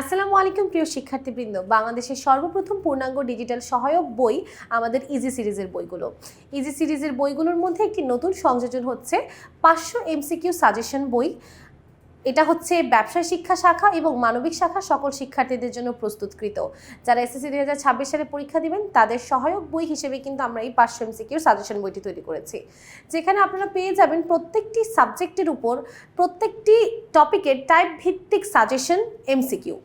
আসসালামু আলাইকুম, প্রিয় শিক্ষার্থীবৃন্দ। বাংলাদেশের সর্বপ্রথম পূর্ণাঙ্গ ডিজিটাল সহায়ক বই আমাদের ইজি সিরিজের বইগুলো। ইজি সিরিজের বইগুলোর মধ্যে একটি নতুন সংযোজন হচ্ছে পাঁচশো এমসিকিউ সাজেশন বই। এটা হচ্ছে ব্যবসা শিক্ষা শাখা এবং মানবিক শাখা সকল শিক্ষার্থীদের জন্য প্রস্তুতকৃত। যারা এসএসসি দুই হাজার ছাব্বিশ সালে পরীক্ষা দিবেন, তাদের সহায়ক বই হিসেবে কিন্তু আমরা এই পাঁচশো এমসিকিউর সাজেশন বইটি তৈরি করেছি। যেখানে আপনারা পেয়ে যাবেন প্রত্যেকটি সাবজেক্টের উপর প্রত্যেকটি টপিকের টাইপ ভিত্তিক সাজেশন এমসিকিউ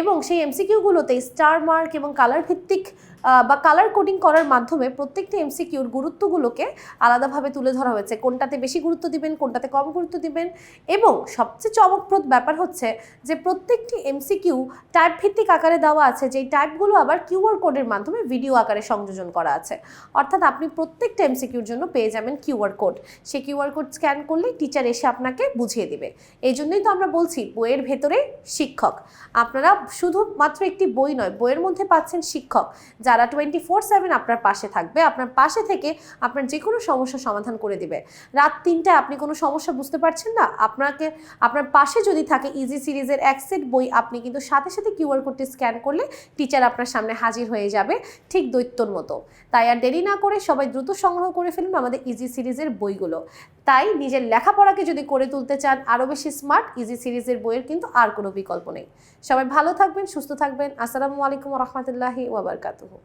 এবং সেই এমসিকিউগুলোতে স্টার মার্ক এবং কালার ভিত্তিক বা কালার কোডিং করার মাধ্যমে প্রত্যেকটি এমসিকিউর গুরুত্বগুলোকে আলাদাভাবে তুলে ধরা হয়েছে। কোনটাতে বেশি গুরুত্ব দিবেন, কোনটাতে কম গুরুত্ব দিবেন এবং সবচেয়ে চমকপ্রদ ব্যাপার হচ্ছে যে প্রত্যেকটি এমসিকিউ টাইপ ভিত্তিক আকারে দেওয়া আছে, যেই টাইপগুলো আবার কিউআর কোডের মাধ্যমে ভিডিও আকারে সংযোজন করা আছে। অর্থাৎ আপনি প্রত্যেকটা এমসিকিউর জন্য পেয়ে যাবেন কিউআর কোড সেই কিউআর কোড স্ক্যান করলে টিচার এসে আপনাকে বুঝিয়ে দিবে। এই জন্যই তো আমরা বলছি, বইয়ের ভেতরে শিক্ষক। আপনারা শুধুমাত্র একটি বই নয়, বইয়ের মধ্যে পাচ্ছেন শিক্ষক। যারা টোয়েন্টি ফোর সেভেন আপনার পাশে থাকবে, আপনার পাশে থেকে আপনার যে কোনো সমস্যার সমাধান করে দিবে। রাত তিনটায় আপনি কোনো সমস্যা বুঝতে পারছেন না? আপনাকে, আপনার পাশে যদি থাকে ইজি সিরিজের এক সেট বই, আপনি কিন্তু সাথে সাথে কিউআর কোডটি স্ক্যান করলে টিচার আপনার সামনে হাজির হয়ে যাবে ঠিক দৈত্যর মতো। তাই আর দেরি না করে সবাই দ্রুত সংগ্রহ করে ফেলুন আমাদের ইজি সিরিজের বইগুলো। তাই নিজের লেখাপড়াকে যদি করে তুলতে চান, আরও বেশি স্মার্ট ইজি সিরিজের বইয়ের কিন্তু আর কোনো বিকল্প নেই। সবাই ভালো থাকবেন, সুস্থ থাকবেন। আসসালামু আলাইকুম রহমতুল্লাহি ওয়াবারকাতুহু